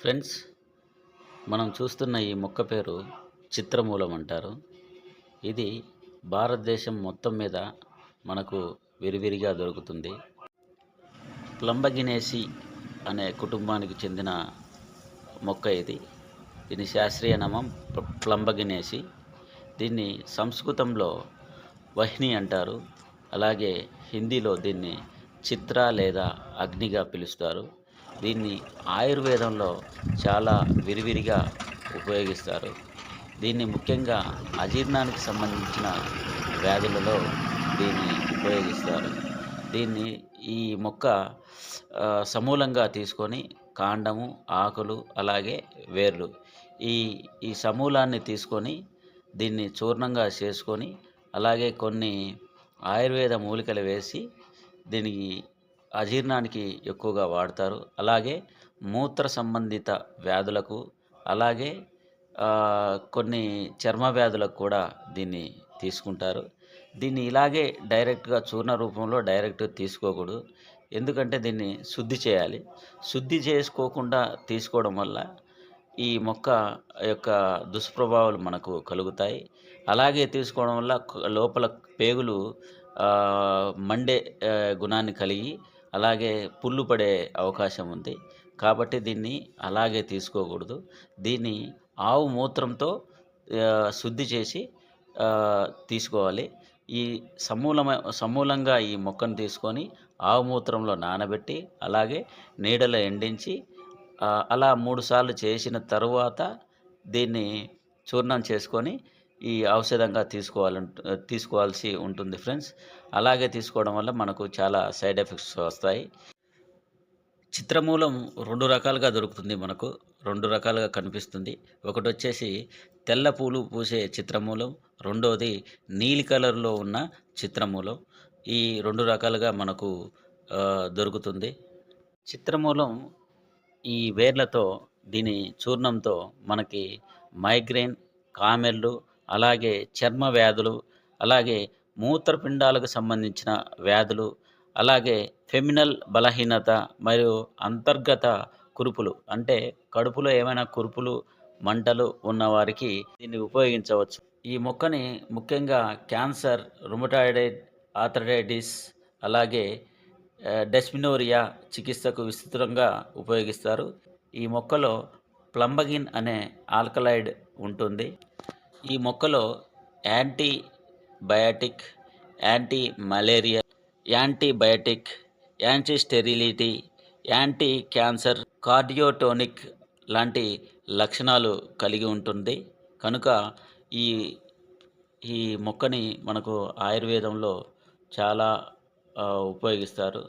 Friends మనం చూస్తున్న ఈ మొక్క పేరు చిత్రమూలం అంటారు. ఇది భారతదేశం మొత్తం మీద మనకు విరివిరిగా దొరుకుతుంది. ప్లంబగినేసి అనే కుటుంబానికి చెందిన మొక్క ఇది. దీని శాస్త్రీయ నామం ప్ల- ప్లంబగినేసి. దీన్ని సంస్కృతంలో వహ్ని అంటారు. అలాగే హిందీలో దీన్ని చిత్ర లేదా అగ్నిగా పిలుస్తారు. దీన్ని ఆయుర్వేదంలో చాలా విరివిరిగా ఉపయోగిస్తారు. దీన్ని ముఖ్యంగా అజీర్ణానికి సంబంధించిన వ్యాధులలో దీన్ని ఉపయోగిస్తారు. దీన్ని ఈ మొక్క సమూలంగా తీసుకొని కాండము ఆకులు అలాగే వేర్లు ఈ ఈ సమూలాన్ని తీసుకొని దీన్ని చూర్ణంగా చేసుకొని అలాగే కొన్ని ఆయుర్వేద మూలికలు వేసి దీనికి అజీర్ణానికి ఎక్కువగా వాడతారు. అలాగే మూత్ర సంబంధిత వ్యాధులకు అలాగే కొన్ని చర్మ వ్యాధులకు కూడా దీన్ని తీసుకుంటారు. దీన్ని ఇలాగే డైరెక్ట్గా చూర్ణ రూపంలో డైరెక్ట్ తీసుకోకూడదు. ఎందుకంటే దీన్ని శుద్ధి చేయాలి. శుద్ధి చేసుకోకుండా తీసుకోవడం వల్ల ఈ మొక్క యొక్క దుష్ప్రభావాలు మనకు కలుగుతాయి. అలాగే తీసుకోవడం వల్ల లోపల పేగులు మండే గుణాన్ని కలిగి అలాగే పుల్లు పడే అవకాశం ఉంది. కాబట్టి దీన్ని అలాగే తీసుకోకూడదు. దీన్ని ఆవు మూత్రంతో శుద్ధి చేసి తీసుకోవాలి. ఈ సమూలమ సమూలంగా ఈ మొక్కను తీసుకొని ఆవు మూత్రంలో నానబెట్టి అలాగే నీడలో ఎండించి అలా మూడు సార్లు చేసిన తరువాత దీన్ని చూర్ణం చేసుకొని ఈ ఔషధంగా తీసుకోవాలి తీసుకోవాల్సి ఉంటుంది ఫ్రెండ్స్. అలాగే తీసుకోవడం వల్ల మనకు చాలా సైడ్ ఎఫెక్ట్స్ వస్తాయి. చిత్రమూలం రెండు రకాలుగా దొరుకుతుంది మనకు. రెండు రకాలుగా కనిపిస్తుంది. ఒకటి వచ్చేసి తెల్ల పూలు పూసే చిత్రమూలం. రెండోది నీలి కలర్లో ఉన్న చిత్రమూలం. ఈ రెండు రకాలుగా మనకు దొరుకుతుంది. చిత్రమూలం ఈ వేర్లతో దీని చూర్ణంతో మనకి మైగ్రేన్ కామెర్లు అలాగే చర్మ వ్యాధులు అలాగే మూత్రపిండాలకు సంబంధించిన వ్యాధులు అలాగే ఫెమినల్ బలహీనత మరియు అంతర్గత కురుపులు. అంటే కడుపులో ఏమైనా కురుపులు మంటలు ఉన్నవారికి దీన్ని ఉపయోగించవచ్చు. ఈ మొక్కని ముఖ్యంగా క్యాన్సర్ రుమటాయిడైడ్ ఆథరైటిస్ అలాగే డెస్మినోరియా చికిత్సకు విస్తృతంగా ఉపయోగిస్తారు. ఈ మొక్కలో ప్లంబగిన్ అనే ఆల్కలైడ్ ఉంటుంది. ఈ మొక్కలో antibiotic anti malaria antibiotic anti sterility anti cancer cardiotonic లాంటి లక్షణాలు కలిగి ఉంటుంది. కనుక ఈ ఈ మొక్కని మనకు ఆయుర్వేదంలో చాలా ఉపయోగిస్తారు.